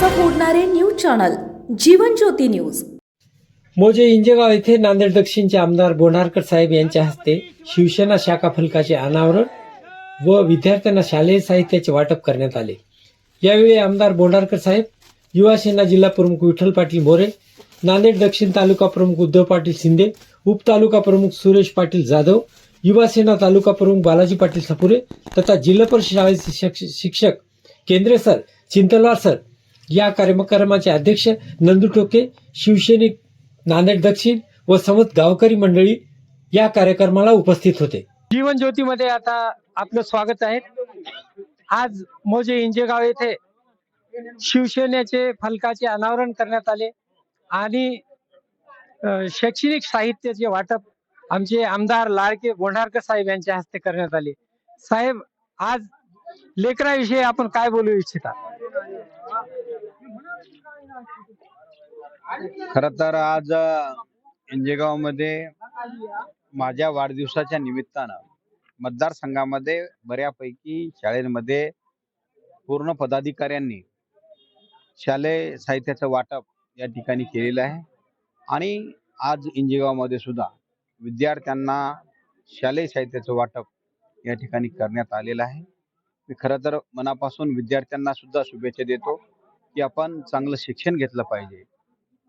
Channel Jeevan Jyoti news. मोजे इंजेगाव येथे नांदेड दक्षिणचे आमदार बोनारकर साहेब यांच्या हस्ते शिवसेना शाखा फलकाचे अनावरण व विद्यार्थ्यांना शालेय साहित्याचे वाटप करण्यात आले. यावेळी आमदार बोंडारकर साहेब युवासेना जिल्हा प्रमुख विठ्ठल पाटील मोरे नांदेड दक्षिण तालुका प्रमुख उद्धव पाटील शिंदे उपतालुका प्रमुख सुरेश पाटील जाधव युवासेना तालुका प्रमुख बालाजी पाटील सपुरे तथा जिल्हा परिषद शाळेचे शिक्ष- शिक्षक केंद्रे सर चिंतलवार सर या कार्यक्रमाचे अध्यक्ष नंदू टोके शिवसैनिक नांदेड दक्षिण व समत गावकरी मंडळी या कार्यक्रमाला उपस्थित होते. जीवन ज्योतीमध्ये आता आपलं स्वागत आहे. आज मोजे इंजेगाव येथे शिवसेनेचे फलकाचे अनावरण करण्यात आले आणि शैक्षणिक साहित्याचे वाटप आमचे आमदार लाडके बोंढारकर साहेब यांच्या हस्ते करण्यात आले. साहेब आज लेकराविषयी आपण काय बोलू इच्छिता? खर तर आज इंजेगावमध्ये माझ्या वाढदिवसाच्या निमित्तानं मतदारसंघामध्ये बऱ्यापैकी शाळेमध्ये पूर्ण पदाधिकाऱ्यांनी शालेय साहित्याचं वाटप या ठिकाणी केलेलं आहे. आणि आज इंजेगावमध्ये सुद्धा विद्यार्थ्यांना शालेय साहित्याचं वाटप या ठिकाणी करण्यात आलेलं आहे. मी खरं तर मनापासून विद्यार्थ्यांना सुद्धा शुभेच्छा देतो की आपण चांगलं शिक्षण घेतलं पाहिजे.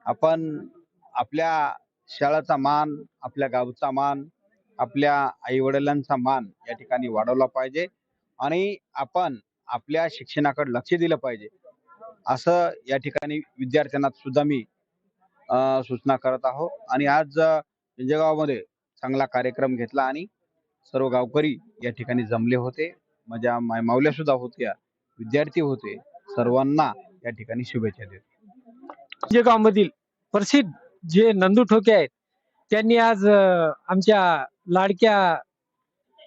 आपण आपल्या शाळेचा मान आपल्या गावचा मान आपल्या आई वडिलांचा मान या ठिकाणी वाढवला पाहिजे आणि आपण आपल्या शिक्षणाकडे लक्ष दिलं पाहिजे. असं या ठिकाणी विद्यार्थ्यांना सुद्धा मी अं, सूचना करत आहो. आणि आज इंजेगावमध्ये चांगला कार्यक्रम घेतला आणि सर्व गावकरी या ठिकाणी जमले होते. माझ्या माय मावल्या सुद्धा होत्या विद्यार्थी होते. सर्वांना या ठिकाणी शुभेच्छा देतो. मधील प्रसिद्ध जे नंदू ठोके आहेत त्यांनी आज आमच्या लाडक्या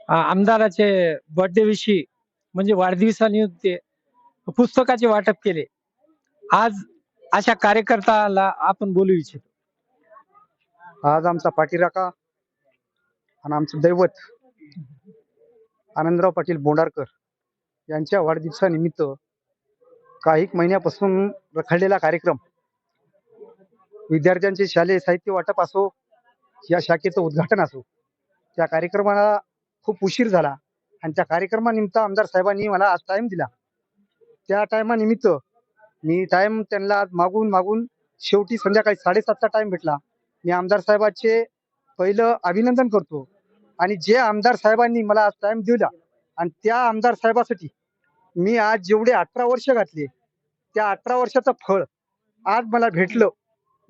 आमदाराचे बर्थडे विषयी म्हणजे वाढदिवसानिमित्त पुस्तकाचे वाटप केले. आज अशा कार्यकर्त्याला आपण बोलू इच्छितो. आज आमचा पाटीराका आणि आमचं दैवत आनंदराव पाटील बोंडारकर यांच्या वाढदिवसानिमित्त काही महिन्यापासून रखडलेला कार्यक्रम विद्यार्थ्यांचे शालेय साहित्य वाटप असो या शाखेचं उद्घाटन असो त्या कार्यक्रमाला खूप उशीर झाला आणि त्या कार्यक्रमानिमित्त आमदार साहेबांनी मला आज टाइम दिला. त्या टायमानिमित्त मी टाइम त्यांना आज मागून मागून शेवटी संध्याकाळी साडेसातचा टाइम भेटला. मी आमदार साहेबांचे पहिलं अभिनंदन करतो आणि जे आमदार साहेबांनी मला आज टाइम दिला आणि त्या आमदार साहेबासाठी मी आज जेवढे अठरा वर्ष घातले त्या अठरा वर्षाचं फळ आज मला भेटलं.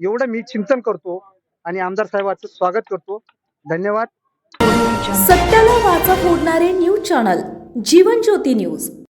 एवढं मी चिंतन करतो आणि आमदार साहेबाचं स्वागत करतो. धन्यवाद. सत्याला वाचा फोडणारे news channel Jeevan Jyoti news.